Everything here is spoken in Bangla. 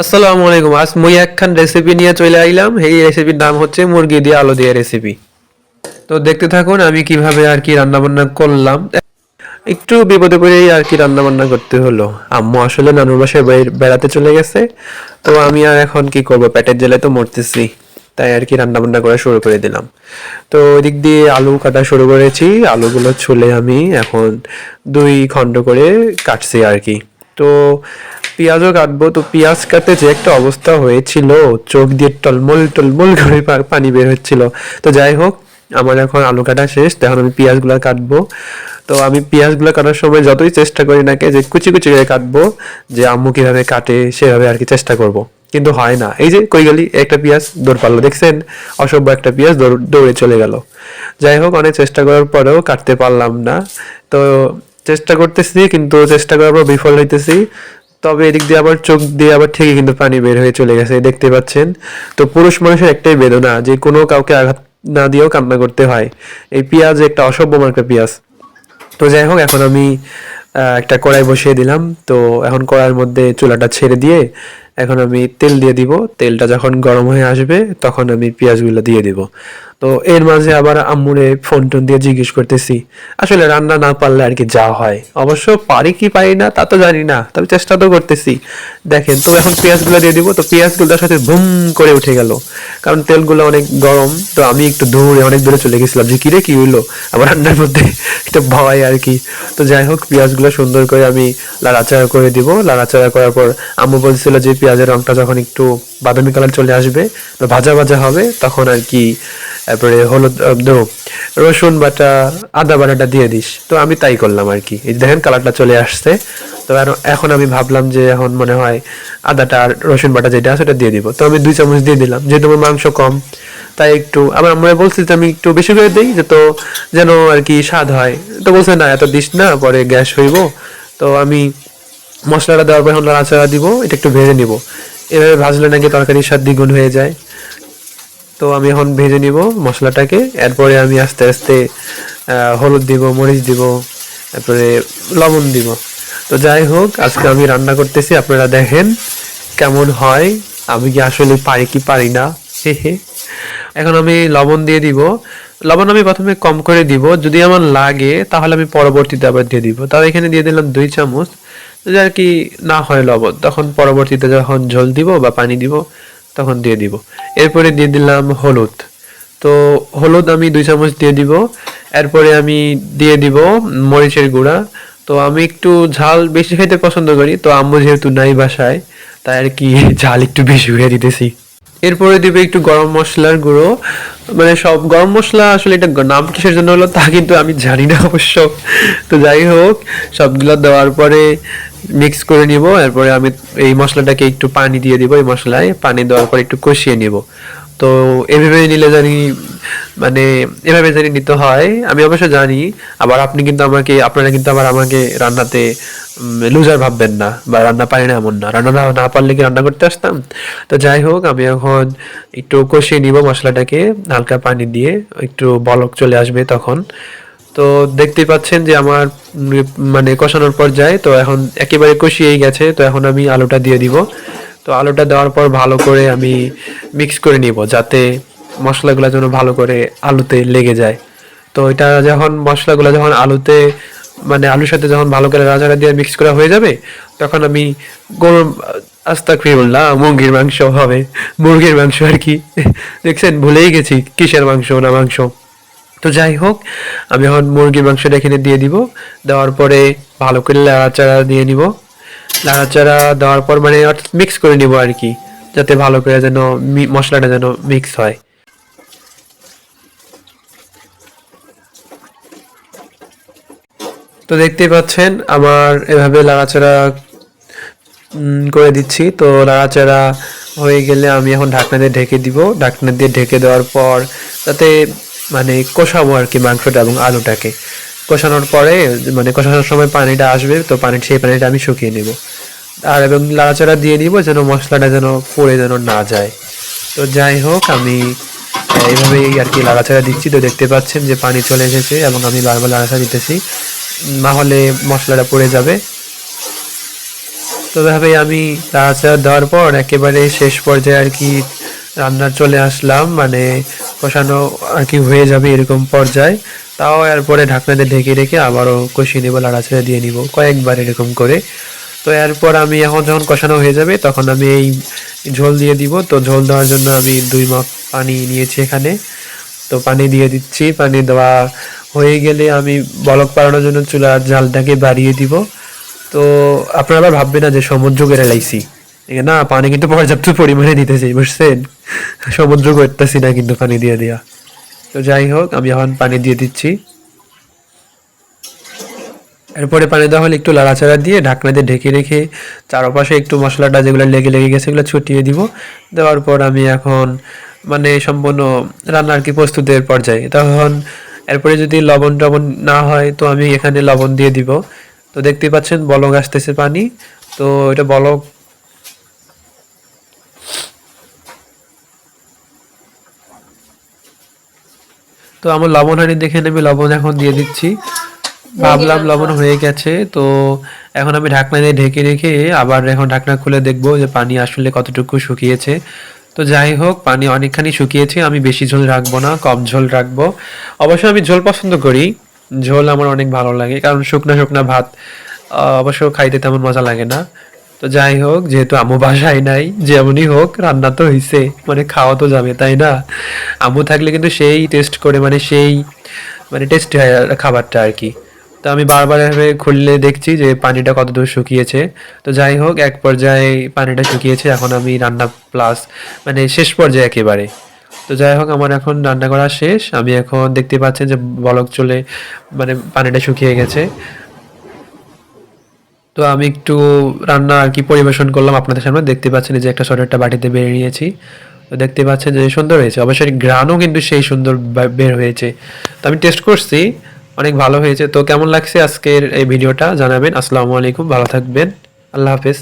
আসসালামু আলাইকুম। আজ মুই একখান রেসিপি নিয়ে চলে আইলাম। এই রেসিপির নাম হচ্ছে মুরগি দিয়ে আলু দিয়ে রেসিপি তো দেখতে থাকুন, আমি কীভাবে আর কি রান্না বান্না করলাম। একটু বিপদে পড়েই আর কি রান্না বান্না করতে হলো। আম্মু আসলে নানুর বাসায় বেড়াতে চলে গেছে। তো আমি আর এখন কি করব? পেটের জেলায় তো মরতেছি। তাই আর কি রান্না বান্না করা শুরু করে দিলাম। তো ওই দিক দিয়ে আলু কাটা শুরু করেছি। আলুগুলো ছুলে আমি এখন দুই খণ্ড করে কাটছি আর কি। তো পেঁয়াজও কাটবো। তো পেঁয়াজ কাটতে যে একটা অবস্থা হয়েছিল, চোখ দিয়ে টলমল টলমল করে পানি বের হচ্ছিল। তো যাই হোক, আমার এখন আলু কাটা শেষ তখন আমি পেঁয়াজগুলো কাটবো। তো আমি পেঁয়াজগুলো কাটার সময় যতই চেষ্টা করি নাকি যে কুচি কুচি করে কাটবো, যে আম্মু কীভাবে কাটে, সেভাবে আর কি চেষ্টা করব। কিন্তু হয় না। এই যে কই গেলি, একটা পেঁয়াজ দৌড় পারল, দেখছেন? অসভ্য একটা পেঁয়াজ দৌড়ে চলে গেল। যাই হোক, অনেক চেষ্টা করার পরেও কাটতে পারলাম না। তো চেষ্টা করতেছি, কিন্তু চেষ্টা করার পর বিফল হইতেছি। তবে এদিক দিয়ে আবার চোখ দিয়ে আবার ঠিকই কিন্তু পানি বের হয়ে চলে গেছে দেখতে পাচ্ছেন। তো পুরুষ মানুষের একটাই বেদনা যে কোনো কাউকে আঘাত না দিয়েও কান্না করতে হয়। এই পেঁয়াজ একটা অসভ্য মার্কা পেঁয়াজ। তো যাই হোক, এখন আমি একটা কড়াই বসিয়ে দিলাম। তো এখন কড়াইয়ের মধ্যে চুলাটা ছেড়ে দিয়ে এখন আমি তেল দিয়ে দিব। তেলটা যখন গরম হয়ে আসবে, তখন আমি পেঁয়াজগুলো দিয়ে দিব। তো এর মাঝে আবার আম্মুরে ফোন টোন দিয়ে জিজ্ঞেস করতেছি, আসলে রান্না না পারলে আর কি যা হয়? অবশ্য পারি কি পারি না, তা তো জানি না, তবে চেষ্টা তো করতেছি। দেখেন, তো এখন পেঁয়াজগুলো দিয়ে দিব, তো পেঁয়াজগুলোর সাথে বুম করে উঠে গেল। কারণ তেলগুলো অনেক গরম, তো আমি একটু দূরে অনেক দূরে চলে গেছিলাম, যে কিরে কি হইল? আবার রান্নার মধ্যে একটা ভয় আর কি। তো যাই হোক, পেঁয়াজগুলো সুন্দর করে আমি লাড়াচাড়া করে দিব। লাড়াচাড়া করার পর আম্মু বলছিল যে পেঁয়াজের রংটা যখন একটু বাদামি কালার চলে আসবে ভাজা ভাজা হবে, তখন আর কি তারপরে হলুদ রসুন বাটা, আদা বাটাটা দিয়ে দিস। তো আমি তাই করলাম আর কি। এই দেখেন কালারটা চলে আসছে। তো আর এখন আমি ভাবলাম যে এখন মনে হয় আদাটা আর রসুন বাটা যেটা আছে সেটা দিয়ে দিব। তো আমি দুই চামচ দিয়ে দিলাম, যেহেতু আমার মাংস কম, তাই একটু আবার আমরা বলছি যে আমি একটু বেশি করে দিই, যে তো যেন আর কি স্বাদ হয়। তো বলছে, না, এত দিস না, পরে গ্যাস হইব। তো আমি মশলাটা দেওয়ার পর এখন নাড়াচাড়া দিব, এটা একটু ভেজে নিব। এভাবে ভাজলে নাকি তরকারির স্বাদ দ্বিগুণ হয়ে যায়। তো আমি এখন ভেজে নিব মশলাটাকে। এরপরে আমি আস্তে আস্তে হলুদ দিব, মরিচ দিব তারপরে লবণ দিব। তো যাই হোক, আজকে আমি রান্না করতেছি, আপনারা দেখেন কেমন হয়। আমি কি আসলে পারি কি পারি না? হে হে। এখন আমি লবণ দিয়ে দিব। লবণ আমি প্রথমে কম করে দিব। যদি আমার লাগে, তাহলে আমি পরবর্তীতে আবার দিয়ে দিব। তাও এখানে দিয়ে দিলাম দুই চামচ। যদি আর কি না হয় লবণ, তখন পরবর্তীতে যখন ঝোল দিব বা পানি দিব তখন দিয়ে দিব। এরপরে দিয়ে দিলাম হলুদ। তো হলুদ আমি দুই চামচ দিয়ে দিব। এরপরে আমি দিয়ে দিব মরিচের গুঁড়া। তো আমি একটু ঝাল বেশি খেতে পছন্দ করি, তো আম্মু যেহেতু নাই বাসায়, তাই আর কি ঝাল একটু বেশি হয়ে দিতেছি। এরপরে দিবে একটু গরম মশলার গুঁড়ো। মানে সব গরম মশলা আসলে এটা নাম কিসের জন্য হলো তা কিন্তু আমি জানি না অবশ্য। তো যাই হোক, সবগুলো দেওয়ার পরে মিক্স করে নিব, এরপরে আমি এই মশলাটাকে একটু পানি দিয়ে দিব, এই মশলায় পানি দেওয়ার পরে একটু কষিয়ে নিব। তো এভাবে নিলে জানি মানে এভাবে জানি নিতে হয়। আমি অবশ্য জানি, আবার আপনি কিন্তু আমাকে, আপনারা কিন্তু আবার আমাকে রান্নাতে লুজার ভাববেন না বা রান্না পারি না এমন না। রান্না না- পারলে কি রান্না করতে আসতাম? তো যাই হোক, আমি এখন একটু কষিয়ে নিব মশলাটাকে, হালকা পানি দিয়ে একটু বলক চলে আসবে তখন। তো দেখতেই পাচ্ছেন যে আমার মানে কষানোর পর্যায়ে, তো এখন একেবারে কষিয়েই গেছে। তো এখন আমি আলুটা দিয়ে দিব। তো আলুটা দেওয়ার পর ভালো করে আমি মিক্স করে নিব, যাতে মশলাগুলো যেন ভালো করে আলুতে লেগে যায়। তো এটা যখন মশলাগুলো যখন আলুতে মানে আলুর সাথে যখন ভালো করে রাজারা দিয়ে মিক্স করা হয়ে যাবে, তখন আমি গরম আস্তা বললাম মুরগির মাংস হবে। মুরগির মাংস আর কি। দেখছেন, ভুলেই গেছি, কিসের মাংস, না মাংস। তো যাই হোক, আমি এখন মুরগির মাংসটা এখানে দিয়ে দিব। দেওয়ার পরে ভালো করে লাড়াচাড়া দিয়ে নিব। লাড়াচাড়া দেওয়ার পর মানে মিক্স করে নিব আর কি, যাতে ভালো করে যেন মশলাটা যেন মিক্স হয়। তো দেখতেই পাচ্ছেন আমার এভাবে লাড়াচাড়া উম, করে দিচ্ছি। তো নাড়াচাড়া হয়ে গেলে আমি এখন ঢাকনা দিয়ে ঢেকে দিব। ঢাকনা দিয়ে ঢেকে দেওয়ার পর যাতে মানে কষাবো আর কি মাংসটা এবং আলুটাকে। কষানোর পরে মানে কষানোর সময় পানিটা আসবে তো পানি সেই পানিটা আমি শুকিয়ে নেব। আর এবং নাড়াচাড়া দিয়ে নিব যেন মশলাটা যেন পড়ে যেন না যায়। তো যাই হোক আমি এইভাবেই আর কি লাড়াচাড়া দিচ্ছি। তো দেখতে পাচ্ছেন যে পানি চলে এসেছে এবং আমি বারবার লাড়াচাড়া দিতেছি। না হলে মশলাটা পড়ে যাবে। তো আমি নাড়াচাড়া দেওয়ার পর একেবারে শেষ পর্যায়ে আর কি রান্না চলে আসলাম। মানে কষানো আর কি হয়ে যাবে এরকম পর্যায়ে। তাও এরপরে ঢাকনাতে ঢেকে রেখে আবারও কষিয়ে নেব লাড়াচাড়া দিয়ে নিব কয়েকবার এরকম করে। তো এরপর আমি এখন যখন কষানো হয়ে যাবে, তখন আমি এই ঝোল দিয়ে দিব। তো ঝোল দেওয়ার জন্য আমি দুই মাপ পানি নিয়েছি এখানে। তো পানি দিয়ে দিচ্ছি। পানি দেওয়া হয়ে গেলে আমি বলক পাড়ানোর জন্য চুলার জালটাকে বাড়িয়ে দিব। তো আপনারা আবার ভাববেন না যে সমুদ্র করে লাইছি না, পানি কিন্তু পর্যাপ্ত পরিমাণে দিতেছি বুঝছেন? সমুদ্র করতেছি না কিন্তু পানি দিয়ে দেওয়া তো যাই হোক, আমি এখন পানি দিয়ে দিচ্ছি। এরপরে পানি দেওয়া হলে একটু লাড়াচাড়া দিয়ে ঢাকনা দিয়ে ঢেকে রেখে চারপাশে একটু মশলাটা যেগুলো লেগে লেগে গেছে সেগুলো ছুটিয়ে দিব। দেওয়ার পর আমি এখন মানে সম্পূর্ণ রান্না আর কি প্রস্তুতের পর্যায়ে, তখন এরপরে যদি লবণ টবণ না হয় তো আমি এখানে লবণ দিয়ে দিব। তো দেখতে পাচ্ছেন বলক আসতেছে পানি। তো এটা বলক তো আমার লবণ হানি দেখে আমি লবণ এখন দিয়ে দিচ্ছি। ভাবলাম লবণ হয়ে গেছে তো এখন আমি ঢাকনা দিয়ে ঢেকে রেখে আবার এখন ঢাকনা খুলে দেখব যে পানি আসলে কতটুকু শুকিয়েছে। তো যাই হোক, পানি অনেকখানি শুকিয়েছে, আমি বেশি ঝোল রাখব না, কম ঝোল রাখব। অবশ্য আমি ঝোল পছন্দ করি, ঝোল আমার অনেক ভালো লাগে, কারণ শুকনা শুকনা ভাত অবশ্য খাইতে তেমন মজা লাগে না। তো যাই হোক, যেহেতু আমু বাসায় নাই, যেমনই হোক, রান্না তো হইছে মানে খাওয়া তো যাবে, তাই না? আমু থাকলে কিন্তু সেই টেস্ট করে মানে সেই মানে টেস্ট হয় খাবারটা আর কি। তো আমি বারবার এভাবে খুললে দেখছি যে পানিটা কতদূর শুকিয়েছে। তো যাই হোক, এক পর্যায়ে পানিটা শুকিয়েছে, এখন আমি রান্না প্লাস মানে শেষ পর্যায়ে একেবারে। তো যাই হোক, আমার এখন রান্না করা শেষ। আমি এখন দেখতে পাচ্ছেন যে বলক চলে মানে পানিটা শুকিয়ে গেছে। তো আমি একটু রান্না আর কি পরিবেশন করলাম আপনাদের সামনে। দেখতে পাচ্ছেন যে একটা একটা বাটিতে বেরিয়ে নিয়েছি। তো দেখতে পাচ্ছেন যে সুন্দর হয়েছে। অবশ্যই গ্রানও কিন্তু সেই সুন্দর বের হয়েছে। তো আমি টেস্ট করছি। অনেক ভালো হয়েছে। তো কেমন লাগছে আজকের এই ভিডিওটা? জানাবেন। আসসালামু আলাইকুম। ভালো থাকবেন। আল্লাহ হাফেজ।